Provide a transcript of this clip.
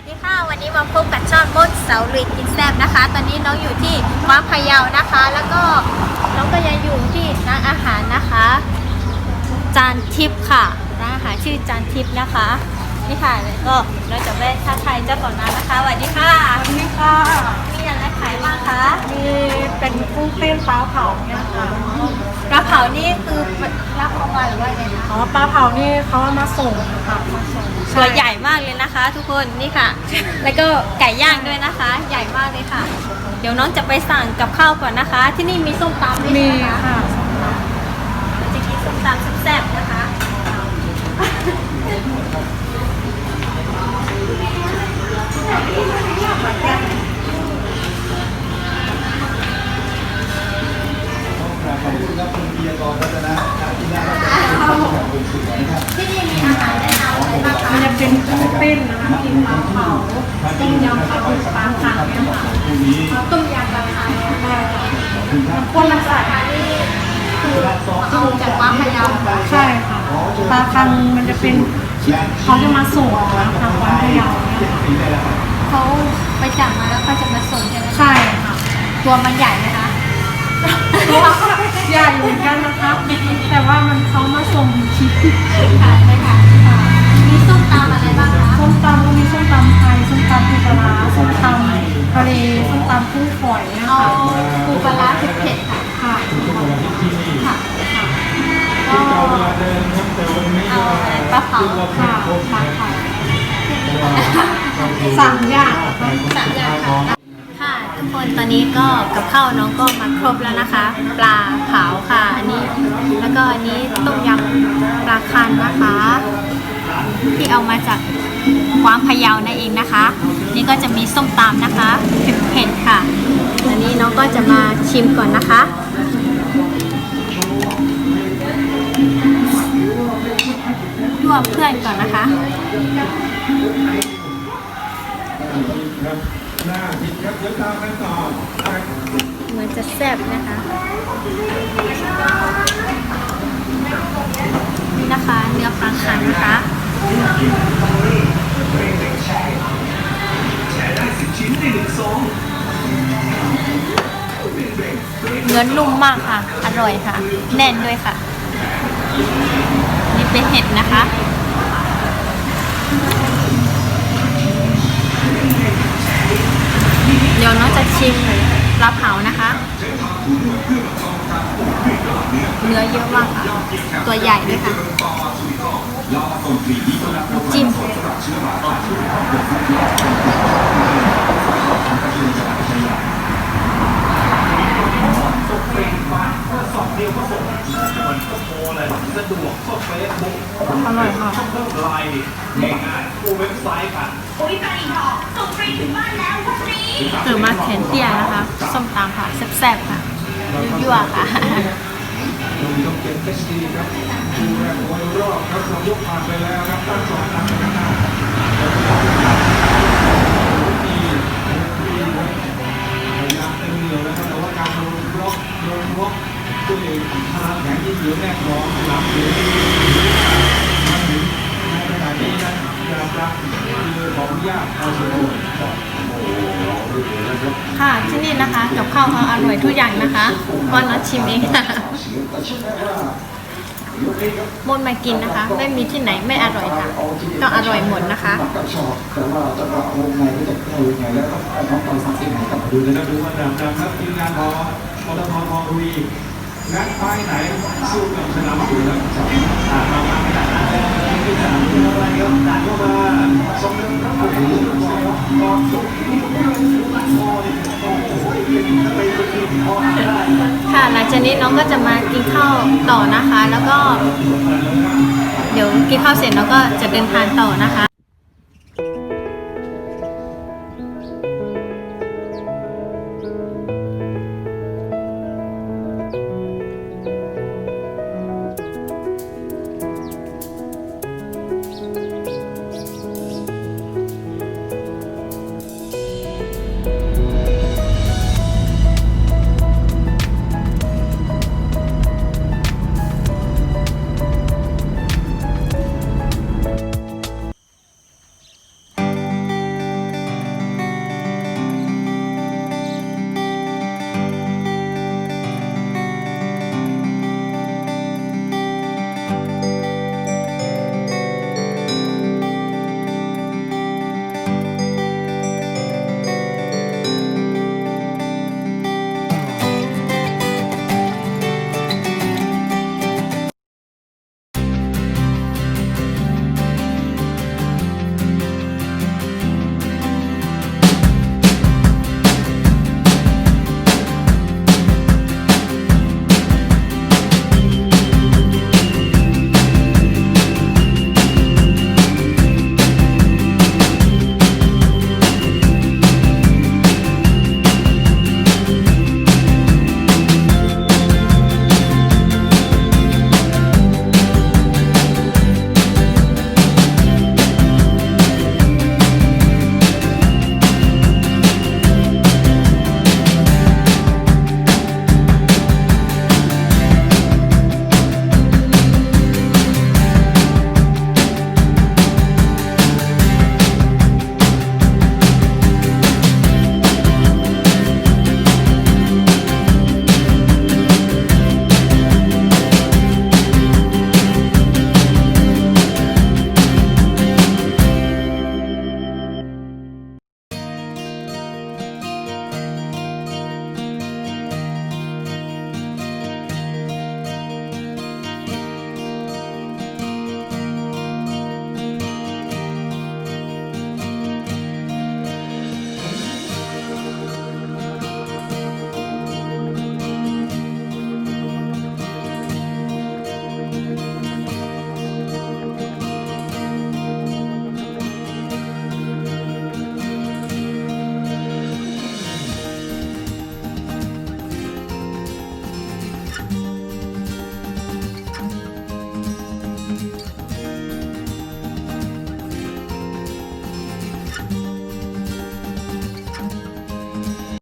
วัสดีค่ะ วันนี้มาพบกับช่องมดเสาลุยกินแซบนะคะ ตอนนี้น้องอยู่ที่วัดพะเยานะคะ แล้วก็น้องก็ยังอยู่ที่ร้านอาหารนะคะ จานทิพย์ค่ะร้านอาหารชื่อจานทิพย์นะคะ นี่ค่ะแล้วก็เราจะไปทักทายเจ้าของร้านนะคะสวัสดีค่ะสวัสดีค่ะมีอะไรขายบ้างคะมีเป็นกุ้งเต้นปลาเผาเนี่ยค่ะกระเพรานี่คือรับเอามาหรือว่าไงคะอ๋อปลาเผานี่เขาเอามาส่งค่ะมาส่งตัวใหญ่มากเลยนะคะ ทุกคนนี่ค่ะ แล้วก็ไก่ย่างด้วยนะคะ ใหญ่มากเลยค่ะ เดี๋ยวน้องจะไปสั่งกับข้าวก่อนนะคะ ที่นี่มีส้มตำด้วยมีใช่ไหมคะ ยร์กรรัตนะที่น่าจะเป็นคุณสุนะครับที่นี่มีอาหารแนะนำอะไรบ้างคะมันจะเป็นกุ้งเต้นนะคะกินปลาเผาต้มยำปลาดุกปลาคังเนี่ยค่ะต้มยำปลาคังได้ค่ะขอบคุณครับคนละสายนี่คือเอาจากวัดพะเยาใช่ค่ะปลาคังมันจะเป็นเขาจะมาส่งนะทางวัดพะเยาเนี่ยถึงได้แล้วครับเขาไปจับมาแล้วเขาจะมาส่งใช่ไหมคะใช่ค่ะตัวมันใหญ่ไหมคะตัว ใหญ่เหมือนกันนะคะแต่ว่ามันเขามาส่งชิปค่ะใช่ค่ะมีส้มตำอะไรบ้างคะส้มตำก็มีส้มตำไทยส้มตำปูปลาร้าส้มตำทะเลส้มตำกุ้งฝอยเนี่ยเอาค่ะปูปลาร้าเผ็ดๆค่ะค่ะค่ะค่ะก็เอาอะไรปลาเผาค่ะปลาเผาสามอย่างค่ะสามอย่างค่ะ คนตอนนี้ก็กับข้าวน้องก็มาครบแล้วนะคะ ปลาเผาค่ะอันนี้ แล้วก็อันนี้ต้มยำปลาคันนะคะ ที่เอามาจากกวางพะเยานั่นเองนะคะ นี่ก็จะมีส้มตำนะคะเผ็ดๆค่ะอันนี้น้องก็จะมาชิมก่อนนะคะร่วมเพื่อนก่อนนะคะ หน้าผิดครับเดี๋ยวตามกันต่อเหมือนจะแซ่บนะคะ นี่นะคะ เนื้อปลาคันนะคะเนื้อนุ่มมากค่ะ อร่อยค่ะ แน่นด้วยค่ะ นี่เป็นเห็ดนะคะ เดี๋ยวน้องจะ ชิมปลาเผานะคะ เนื้อเยอะมากค่ะ ตัวใหญ่ด้วยค่ะน้ำจิ้ม อร่อยค่ะเกิดมาแขนเตี้ยนะคะส้มตำค่ะแซ่บๆค่ะยั่วๆค่ะเรามีต้องเก็บเทสดีครับดูแลโอยรอบครับเรายกผ่านไปแล้วครับตั้งสองตั้งไปข้างหน้า อกด้วยพลังแข็งที่เหนียวแน่นร้อนหลับอยู่มาถึงในขณะนี้นะยาครับคือขออนุญาตเอาเชิญครับโอ้โหนค่ะที่นี่นะคะกับข้าวเขาอร่อยทุกอย่างนะคะก็น้องชิมเองค่ะมนมากินนะคะ ไม่มีที่ไหนไม่อร่อยค่ะต้องอร่อยหมดนะคะกับชอบแต่ว่าจะว่าวงในก็จะเข้าวงแล้วต้องเอาน้องไปสักที่ไหนกลับมาดูเลยนะดูมาดามดามครับทีมงานของปตททองรุย งัดป้ายไหนสู้กับสนามอยู่แล้วอ่ามามาขนาดนั้นแล้วที่สนามเป็นอะไรครับดันเข้ามาสองเรื่องรับโอ้โหกองสุดนี่ผมไม่รู้ว่าคอเนี่ยโอ้โหเป็นทะเลเป็นดินคอหาได้ค่ะหลังจากนี้น้องก็จะมากินข้าวต่อนะคะ แล้วก็ เดี๋ยวกินข้าวเสร็จน้องก็จะเดินทางต่อนะคะ